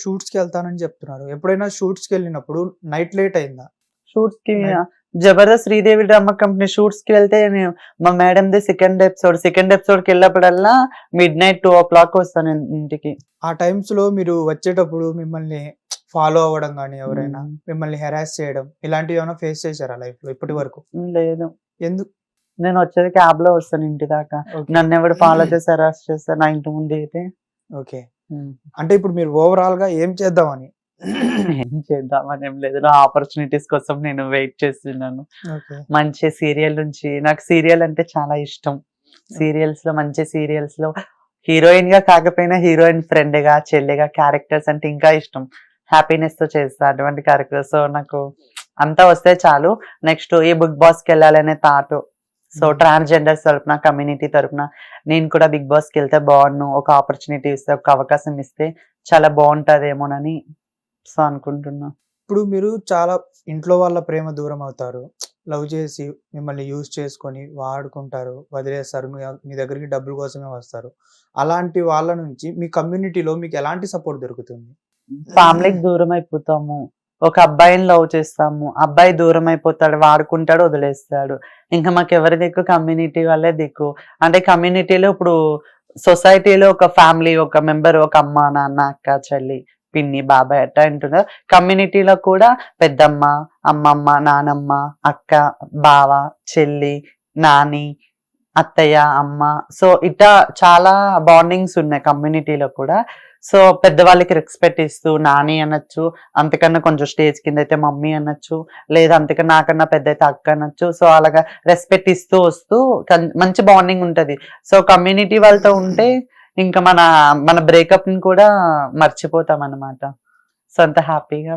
షూట్స్కి వెళ్తానని చెప్తున్నారు ఎప్పుడైనా షూట్స్కి వెళ్ళినప్పుడు నైట్ లేట్ అయిందా షూట్స్కి. జబర్దస్త్ శ్రీదేవి డ్రామా కంపెనీ షూట్స్కి వెళ్తే నేను మా madam the second episode second ఎపిసోడ్కి వెళ్ళినప్పుడల్లా midnight two o'clock వస్తాను ఇంటికి ఆ టైమ్స్లో మీరు వచ్చేటప్పుడు మిమ్మల్ని ఫాలో అవ్వడం కానీ ఎవరైనా మ్మ్. మిమ్మల్ని హెరాస్ చేయడం ఇలాంటివి ఏమైనా ఫేస్ చేశారా లైఫ్లో ఇప్పటి వరకు లేదు ఎందుకు నేను వచ్చేది క్యాబ్లో వస్తాను ఇంటి దాకా. నన్ను ఎవరు ఫాలో చేసి అరెస్ట్ చేస్తారు నా ఇంటి ముందు అయితే ఓకే. అంటే ఇప్పుడు మీరు ఓవరాల్గా ఏం చేద్దామని? ఏం చేద్దామని ఏం లేదు. నా ఆపర్చునిటీస్ కోసం నేను వెయిట్ చేస్తున్నాను. మంచి సీరియల్ నుంచి నాకు సీరియల్ అంటే చాలా ఇష్టం. సీరియల్స్లో మంచి సీరియల్స్లో హీరోయిన్గా కాకపోయినా హీరోయిన్ ఫ్రెండ్గా చెల్లిగా క్యారెక్టర్స్ అంటే ఇంకా ఇష్టం. హ్యాపీనెస్తో చేస్తా అటువంటి క్యారెక్టర్స్ సో నాకు అంతా వస్తే చాలు. నెక్స్ట్ ఈ బిగ్ బాస్కి వెళ్ళాలనే థాట్ సో. ట్రాన్స్జెండర్స్ తరపున కమ్యూనిటీ తరపున నేను కూడా బిగ్ బాస్కి వెళ్తే బాగున్ను ఒక ఆపర్చునిటీ ఇస్తే ఒక అవకాశం ఇస్తే చాలా బాగుంటదేమోనని సో అనుకుంటున్నా. ఇప్పుడు మీరు చాలా ఇంట్లో వాళ్ళ ప్రేమ దూరం అవుతారు. లవ్ చేసి మిమ్మల్ని యూజ్ చేసుకొని వాడుకుంటారు వదిలేస్తారు మీ దగ్గరికి డబ్బుల కోసమే వస్తారు. అలాంటి వాళ్ళ నుంచి మీ కమ్యూనిటీలో మీకు ఎలాంటి సపోర్ట్ దొరుకుతుంది? ఫ్యామిలీకి దూరం అయిపోతాము. ఒక అబ్బాయిని లవ్ చేస్తాము. అబ్బాయి దూరం అయిపోతాడు వాడుకుంటాడు వదిలేస్తాడు. ఇంకా మాకు ఎవరి దిక్కు? కమ్యూనిటీ వాళ్ళే దిక్కు. అంటే కమ్యూనిటీలో ఇప్పుడు సొసైటీలో ఒక ఫ్యామిలీ ఒక మెంబర్ ఒక అమ్మ నాన్న అక్క చెల్లి పిన్ని బాబాయ్ అట్ట అంటున్నారు. కమ్యూనిటీలో కూడా పెద్దమ్మ అమ్మమ్మ నానమ్మ అక్క బావ చెల్లి నాని అత్తయ్య అమ్మ. సో ఇట్లా చాలా బాండింగ్స్ ఉన్నాయి కమ్యూనిటీలో కూడా. సో పెద్దవాళ్ళకి రెస్పెక్ట్ ఇస్తూ నాని అనొచ్చు అంతకన్నా కొంచెం స్టేజ్ కింద అయితే మమ్మీ అనొచ్చు లేదా అంతకన్నా నాకన్నా పెద్ద అయితే అక్క అనొచ్చు. సో అలాగా రెస్పెక్ట్ ఇస్తూ వస్తూ మంచి బాండింగ్ ఉంటుంది. సో కమ్యూనిటీ వాళ్ళతో ఉంటే ఇంకా మన మన బ్రేకప్ని కూడా మర్చిపోతాం అన్నమాట సో అంత హ్యాపీగా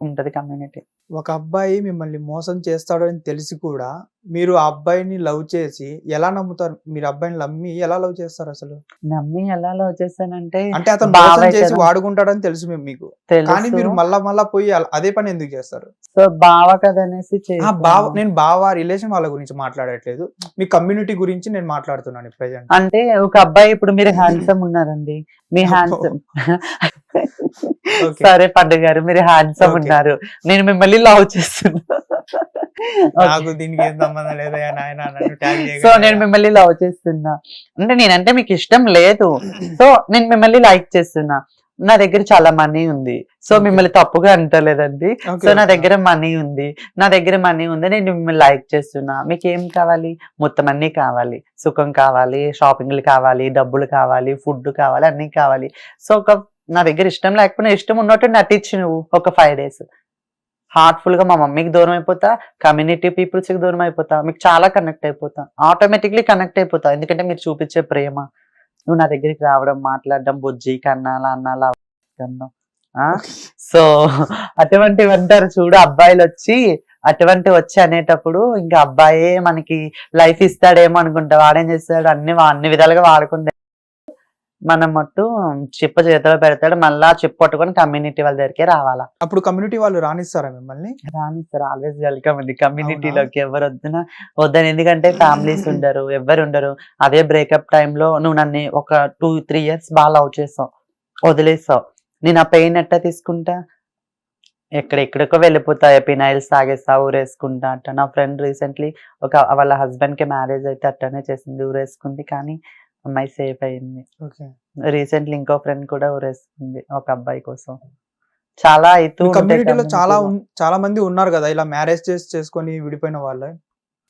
ఉంటుంది కమ్యూనిటీ ఒక అబ్బాయి మిమ్మల్ని మోసం చేస్తాడని తెలిసి కూడా మీరు ఆ అబ్బాయిని లవ్ చేసి ఎలా నమ్ముతారు? మీరు అబ్బాయిని నమ్మి ఎలా లవ్ చేస్తారు అసలు? నమ్మి ఎలా లవ్ చేశానంటే అంటే అతను మోసం చేసి. వాడుకుంటాడని తెలుసు మీ- మీకు. కానీ మీరు మళ్ళా మళ్ళా పోయి అదే పని ఎందుకు చేస్తారు? సో బావ కదనేసి చేశాను. బావ నేను బావ రిలేషన్ వాళ్ళ గురించి మాట్లాడట్లేదు. మీ కమ్యూనిటీ గురించి నేను మాట్లాడుతున్నాను ప్రెజెంట్. అంటే ఒక అబ్బాయి ఇప్పుడు మీరు హ్యాండ్సమ్ ఉన్నారండి. మీ హ్యాండ్సమ్. సరే పండుగ గారు మీరు హ్యాండ్సమ్. ఉన్నారు. నేను మిమ్మల్ని లవ్ చేస్తున్నా. నాకు దీనికి సంబంధం లేదా సో నేను మిమ్మల్ని లవ్ చేస్తున్నా. అంటే నేనంటే మీకు ఇష్టం లేదు. సో నేను మిమ్మల్ని లైక్ చేస్తున్నా. నా దగ్గర చాలా మనీ ఉంది. సో. మిమ్మల్ని తప్పుగా అంటలేదండి. సో నా దగ్గర మనీ ఉంది. నా దగ్గర మనీ ఉంది. నేను మిమ్మల్ని లైక్ చేస్తున్నా. మీకు ఏం కావాలి? మొత్తం అన్ని కావాలి. సుఖం కావాలి షాపింగ్లు కావాలి డబ్బులు కావాలి ఫుడ్ కావాలి అన్ని కావాలి. సో ఒక నా దగ్గర ఇష్టం లేకపోయినా ఇష్టం ఉన్నట్టు నటించి నువ్వు ఒక ఫైవ్ డేస్ హార్ట్ఫుల్గా మా మమ్మీకి దూరం అయిపోతా కమ్యూనిటీ పీపుల్స్కి దూరం అయిపోతా మీకు చాలా కనెక్ట్ అయిపోతా ఆటోమేటిక్లీ కనెక్ట్ అయిపోతా. ఎందుకంటే మీరు చూపించే ప్రేమ. నువ్వు నా దగ్గరికి రావడం మాట్లాడడం బుజ్జి కన్నాల అన్నాలా కన్నాం సో అటువంటివి అంటారు చూడు అబ్బాయిలు వచ్చి అటువంటి వచ్చి అనేటప్పుడు ఇంకా అబ్బాయే మనకి లైఫ్ ఇస్తాడేమో అనుకుంటా. వాడేం చేస్తాడు? అన్ని అన్ని విధాలుగా వాడుకుంటే మనం మట్టు చిప్ప చేతిలో పెడతాడు మళ్ళా చిప్ప పట్టుకొని కమ్యూనిటీ వాళ్ళ దగ్గరికి రావాలా? అప్పుడు కమ్యూనిటీ వాళ్ళు రానిస్తారా మిమ్మల్ని? రాని సార్ ఆల్వేస్ వెల్కమ్ అండి కమ్యూనిటీలోకి ఎవరు వద్దున? వద్దని ఎందుకంటే ఫ్యామిలీస్ ఉండరు ఎవరు ఉండరు. అదే బ్రేకప్లో నువ్వు నన్ను ఒక టూ త్రీ ఇయర్స్ బాగా లవ్ చేసావు వదిలేసావు. నేను ఆ పెయిన్ ఎట్టా తీసుకుంటా? ఎక్కడెక్కడికో వెళ్ళిపోతా పినాయిల్స్ తాగేస్తా ఊరేసుకుంటా అట్ట. నా ఫ్రెండ్ రీసెంట్లీ ఒక వాళ్ళ హస్బెండ్కి మ్యారేజ్ అయితే అట్టనే చేసింది ఊరేసుకుంది. కానీ అమ్మాయి సేఫ్ అయింది. ఓకే. రీసెంట్లీ ఇంకో ఫ్రెండ్ కూడా ఊరేసుకుంది ఒక అబ్బాయి కోసం. చాలా ఉంటాయి కమ్యూనిటీలో చాలా చాలా మంది ఉన్నారు కదా ఇలా మ్యారేజ్ చేసి చేసుకొని విడిపోయిన వాళ్ళే?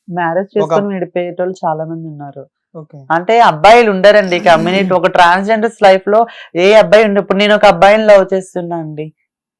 మ్యారేజ్ చేసుకొని విడిపోయేటోళ్ళు చాలా మంది ఉన్నారు. అంటే అబ్బాయిలు ఉండరండి కమ్యూనిటీ. ఒక ట్రాన్స్జెండర్స్ లైఫ్లో ఏ అబ్బాయి ఉండే ఇప్పుడు నేను ఒక అబ్బాయిని లవ్ చేస్తున్నా అండి.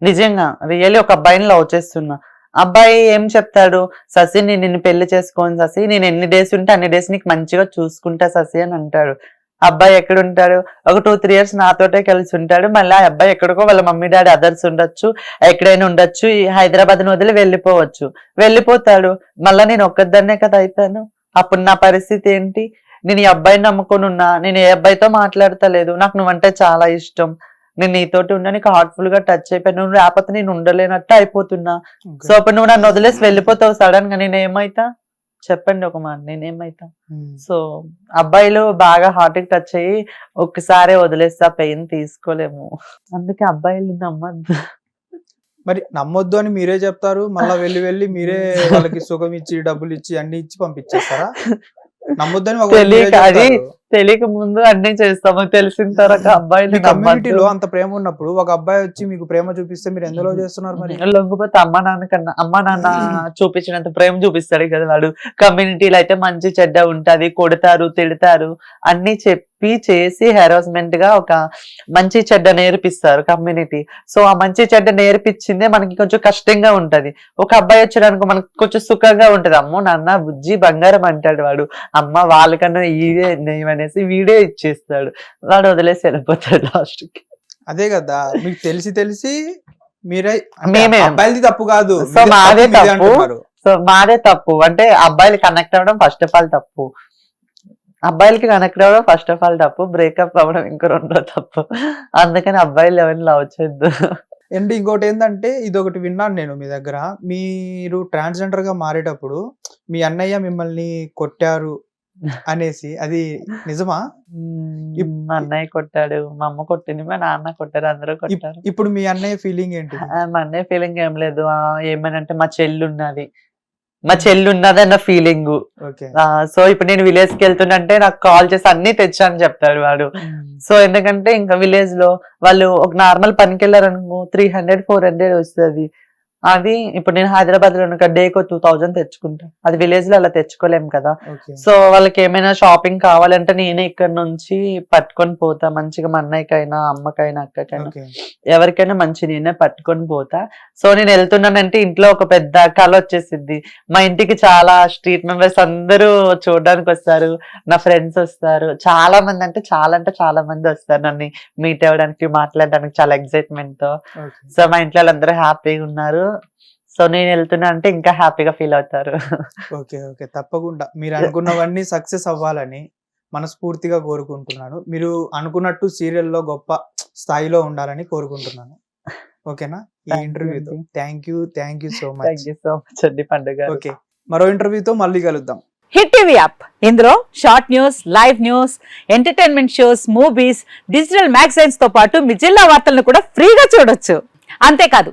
నిజంగా రియల్లీ ఒక అబ్బాయిని లవ్ చేస్తున్నా. అబ్బాయి ఏం చెప్తాడు? ససి నేను నిన్ను పెళ్ళి చేసుకోను ససి. నేను ఎన్ని డేస్ ఉంటే అన్ని డేస్ నీకు మంచిగా చూసుకుంటా ససి అని అంటాడు. అబ్బాయి ఎక్కడ ఉంటాడు ఒక టూ త్రీ ఇయర్స్ నాతోటే కలిసి ఉంటాడు. మళ్ళీ ఆ అబ్బాయి ఎక్కడికో వాళ్ళ మమ్మీ డాడీ అదర్స్ ఉండొచ్చు. ఎక్కడైనా ఉండొచ్చు. హైదరాబాద్ వదిలి వెళ్ళిపోవచ్చు. వెళ్ళిపోతాడు. మళ్ళా నేను ఒక్కదాన్నే కదా అవుతాను అప్పుడు నా పరిస్థితి ఏంటి? నేను ఈ అబ్బాయిని నమ్ముకొని ఉన్నా. నేను ఏ అబ్బాయితో మాట్లాడతలేదు. నాకు నువ్వంటే చాలా ఇష్టం. నేను నీతోటి ఉన్నా నీకు హార్ట్ఫుల్గా టచ్ అయిపోయి నువ్వు లేకపోతే నేను ఉండలేనట్టు అయిపోతున్నా. సో అప్పుడు నువ్వు నన్ను వదిలేసి వెళ్ళిపోతావు సడన్గా. నేను ఏమైతా చెప్పండి ఒక మాట నేనేమైతా. సో అబ్బాయిలు బాగా హార్ట్కి టచ్ అయ్యి ఒక్కసారే వదిలేస్తే పెయిన్ తీసుకోలేము. అందుకే అబ్బాయిలు నమ్మద్దు. మరి నమ్మొద్దు అని మీరే చెప్తారు మళ్ళా వెళ్ళి వెళ్ళి మీరే వాళ్ళకి సుఖం ఇచ్చి డబ్బులు ఇచ్చి అన్ని ఇచ్చి పంపించేస్తారా? నమ్మొద్దని మీరే తెలియక అది. తెలియక ముందు అన్ని చేస్తాము తెలిసిన తర్వాత అబ్బాయిలు కమ్యూనిటీలో అంత ప్రేమ ఉన్నప్పుడు ఒక అబ్బాయి వచ్చి మీకు ప్రేమ చూపిస్తే మీరు ఎందులో చేస్తున్నారు మరి? లొంగిపోతే అమ్మ నాన్న కన్నా అమ్మ నాన్న చూపించినంత ప్రేమ చూపిస్తాడు కదా వాడు. కమ్యూనిటీలో అయితే మంచి చెడ్డ ఉంటది కొడతారు తిడతారు అన్ని చెప్పి చేసి హెరాస్మెంట్గా ఒక మంచి చెడ్డ నేర్పిస్తారు కమ్యూనిటీ సో ఆ మంచి చెడ్డ నేర్పించిందే మనకి కొంచెం కష్టంగా ఉంటది. ఒక అబ్బాయి వచ్చాడనుకో మనకు కొంచెం సుఖంగా ఉంటది. అమ్మో నాన్న బుజ్జి బంగారం అంటాడు వాడు. అమ్మ వాళ్ళకన్నా ఇవే అనేసి వీడే ఇచ్చేస్తాడు. వాడు వదిలేసి వెళ్ళిపోతాడు లాస్ట్కి అదే కదా మీకు తెలిసి తెలిసి మీరే మేమే. అబ్బాయిలది తప్పు కాదు. సో మీదే తప్పు. సో మాదే తప్పు. అంటే అబ్బాయిలు కనెక్ట్ అవ్వడం ఫస్ట్ ఆఫ్ ఆల్ తప్పు. అబ్బాయిలకి కనెక్ట్ అవ్వడం ఫస్ట్ ఆఫ్ ఆల్ తప్పు. బ్రేకప్ అవ్వడం ఇంకో రెండో తప్పు. అందుకని అబ్బాయిలు ఎవరిని లవ్ చేయొద్దు. అండ్ ఇంకోటి ఏంటంటే ఇది ఒకటి విన్నాను నేను మీ దగ్గర. మీరు ట్రాన్స్జెండర్గా మారేటప్పుడు మీ అన్నయ్య మిమ్మల్ని కొట్టారు అనేసి అది నిజమా? మా అన్నయ్య కొట్టాడు మా అమ్మ కొట్టింది మా నాన్న కొట్టారు అందరూ కొట్టారు. ఇప్పుడు మీ అన్నయ్య ఫీలింగ్ ఏంటి? మా అన్నయ్య ఫీలింగ్ ఏం లేదు. ఏమనంటే మా చెల్లి ఉన్నది మా చెల్లి ఉన్నది అన్న ఫీలింగ్ సో ఇప్పుడు నేను విలేజ్కి వెళ్తున్నంటే నాకు కాల్ చేసి అన్ని తెచ్చాను చెప్తాడు వాడు. సో ఎందుకంటే ఇంకా విలేజ్లో వాళ్ళు ఒక నార్మల్ పనికి వెళ్ళారనుకో త్రీ హండ్రెడ్ ఫోర్ హండ్రెడ్ వస్తుంది. అది ఇప్పుడు నేను హైదరాబాద్లో ఉన్న డేకో టూ థౌజండ్ తెచ్చుకుంటా. అది విలేజ్లో అలా తెచ్చుకోలేం కదా. సో వాళ్ళకి ఏమైనా షాపింగ్ కావాలంటే నేనే ఇక్కడ నుంచి పట్టుకొని పోతా. మంచిగా మా అన్నయ్యకైనా అమ్మకైనా అక్కకైనా. ఎవరికైనా మంచి నేనే పట్టుకొని పోతా. సో నేను వెళ్తున్నానంటే ఇంట్లో ఒక పెద్ద కళ వచ్చేసింది మా ఇంటికి చాలా స్ట్రీట్ మెంబర్స్ అందరూ చూడడానికి వస్తారు. నా ఫ్రెండ్స్ వస్తారు. చాలా మంది అంటే చాలా అంటే చాలా మంది వస్తారు నన్ను మీట్ అవ్వడానికి మాట్లాడడానికి చాలా ఎక్సైట్మెంట్తో. సో మా ఇంట్లో వాళ్ళందరూ హ్యాపీగా ఉన్నారు. సో నేను వెళ్తున్నా అంటే ఇంకా హ్యాపీగా ఫీల్ అవుతారు. Okay okay. తప్పకుండా. మీరు అనుకున్నవన్నీ సక్సెస్ అవ్వాలని మనస్ఫూర్తిగా కోరుకుంటున్నాను. మీరు అనుకున్నట్టు సీరియల్లో గొప్ప స్థాయిలో ఉండాలని కోరుకుంటున్నాను. ఓకేనా? ఈ ఇంటర్వ్యూతో. Thank you thank you so much thank you so much అండి పండుగ ఓకే. మరో ఇంటర్వ్యూతో మళ్ళీ కలుద్దాం. Hit TV app. ఇందులో short news live news entertainment shows movies digital మ్యాగజైన్స్తో పాటు మీ జిల్లా వార్తలను కూడా ఫ్రీగా చూడొచ్చు. అంతేకాదు